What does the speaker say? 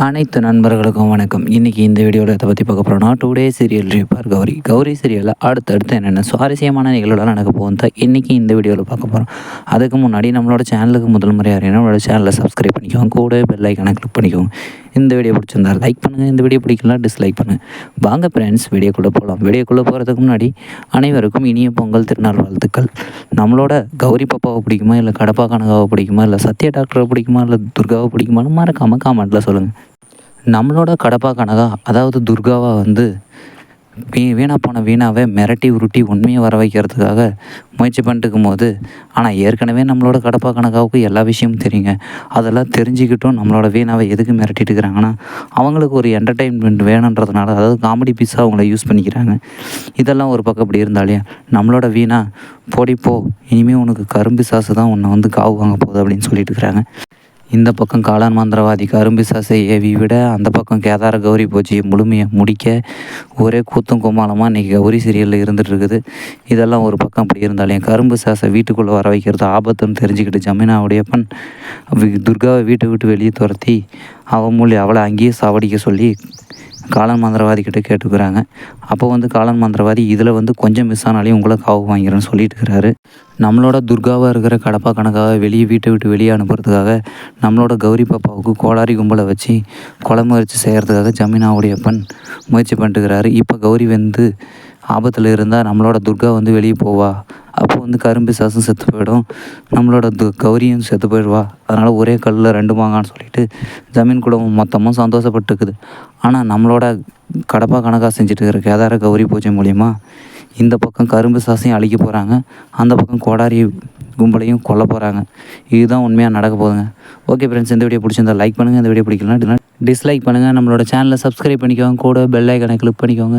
அனைத்து நண்பர்களுக்கும் வணக்கம். இன்றைக்கி இந்த வீடியோவில் இதை பற்றி பார்க்க போகிறோம்னா டூ டே சீரியல் ரிப்பார் கௌரி. கௌரி சீரியலில் அடுத்தடுத்து என்னென்ன சுவாரஸ்யமான நிகழ்வுலாம் நடக்க போகும் தான் இன்றைக்கி இந்த வீடியோவில் பார்க்க போகிறோம் அதுக்கு முன்னாடி நம்மளோட சேனலுக்கு முதல் முறையாக யாரையும் நம்மளோட சேனலை சப்ஸ்கிரைப் பண்ணிக்கோங்க. கூட பெல் ஐக்கனை கிளிக் பண்ணிக்கோங்க. இந்த வீடியோ பிடிச்சிருந்தா லைக் பண்ணுங்கள் இந்த வீடியோ பிடிக்கலாம் டிஸ்லைக் பண்ணுங்கள் வாங்க ஃப்ரெண்ட்ஸ் வீடியோக்குள்ளே போகலாம் வீடியோக்குள்ளே போகிறதுக்கு முன்னாடி அனைவருக்கும் இனிய பொங்கல் திருநாள் வாழ்த்துக்கள். நம்மளோட கௌரி பாப்பாவை பிடிக்குமா? இல்லை கடப்பா கனகாவை பிடிக்குமா? இல்லை சத்யா டாக்டரை பிடிக்குமா? இல்லை துர்காவை பிடிக்குமான்னு மறக்காமல் காமெண்ட்டில் சொல்லுங்கள் நம்மளோட கடப்பா கனகா அதாவது துர்காவை வந்து வீ வீணாக போன வீணாவை மிரட்டி உருட்டி உண்மையை வர வைக்கிறதுக்காக முயற்சி பண்ணிட்டு இருக்கும்போது ஆனால் ஏற்கனவே நம்மளோட கடப்பா கணக்காவுக்கு எல்லா விஷயமும் தெரியுங்க. அதெல்லாம் தெரிஞ்சுக்கிட்டும் நம்மளோட வீணாவை எதுக்கு மிரட்டிட்டு இருக்கிறாங்கன்னா அவங்களுக்கு ஒரு என்டர்டெயின்மெண்ட் வேணுன்றதுனால அதாவது காமெடி பீஸாக அவங்கள யூஸ் பண்ணிக்கிறாங்க. இதெல்லாம் ஒரு பக்கம் இப்படி இருந்தாலே நம்மளோட வீணா போடி போ இனிமேல் உனக்கு கரும்பு சாசு தான் உன்னை வந்து காவு வாங்க போகுது அப்படின்னு சொல்லிட்டு இருக்கிறாங்க. இந்த பக்கம் காளான் மந்திரவாதி கரும்பிசாசை ஏவி விட அந்த பக்கம் கேதார கௌரி பூஜையை முழுமையை முடிக்க ஒரே கூத்தும் கும்மாளமாக இன்றைக்கி கௌரி சீரியலில் இருந்துகிட்டு இருக்குது இதெல்லாம் ஒரு பக்கம் அப்படி இருந்தாலும் கரும்பு சாசை வீட்டுக்குள்ளே வர வைக்கிறது ஆபத்துன்னு தெரிஞ்சுக்கிட்டு ஜமீனாவுடையப்பன் வி- துர்காவை வீட்டை விட்டு வெளியே துரத்தி அவன் மூலி அவளை அங்கேயே சாவடிக்க சொல்லி காளான் மந்திரவாதிக்கிட்ட கேட்டுக்கிறாங்க. அப்போ வந்து காளான் மந்திரவாதி இதில் வந்து கொஞ்சம் மிஸ் ஆனாலையும் உங்களை காவு வாங்கிறேன்னு சொல்லிட்டு இருக்கிறாரு. நம்மளோட துர்காவாக இருக்கிற கடப்பா கணக்காக வெளியே வீட்டை விட்டு வெளியே அனுப்புறதுக்காக நம்மளோட கௌரி பாப்பாவுக்கு கோளாரி கும்பலை வச்சு கொலை முயற்சி செய்கிறதுக்காக ஜமீனாவுடையப்பன் முயற்சி பண்ணிட்டுக்கிறாரு இப்போ கௌரி வந்து ஆபத்தில் இருந்தால் நம்மளோட துர்கா வந்து வெளியே போவா. அப்போ வந்து கரும்பு சாசம் செத்து போயிடும். நம்மளோட து கௌரியும் செத்து போயிடுவா. அதனால் ஒரே கல்லில் ரெண்டு மாங்கான்னு சொல்லிட்டு ஜமீன் குடும்பம் மொத்தமும் சந்தோஷப்பட்டுருக்குது ஆனால் நம்மளோட கடப்பா கணக்காக செஞ்சுட்டு இருக்கிற கேதார கௌரி பூஜை மூலிமா இந்த பக்கம் கரும்பு சாசையும் அழிக்க போகிறாங்க அந்த பக்கம் கோடாரி கும்பலையும் கொல்ல போகிறாங்க இதுதான் உண்மையாக நடக்க போகுதுங்க. ஓகே ஃப்ரெண்ட்ஸ் இந்த வீடியோ பிடிச்சிருந்தா லைக் பண்ணுங்கள் இந்த வீடியோ பிடிக்கலாம் டிஸ்லைக் பண்ணுங்கள் நம்மளோட சேனலை சப்ஸ்கிரைப் பண்ணிக்கோங்க. கூட பெல் ஐக்கனை கிளிக் பண்ணிக்கோங்க.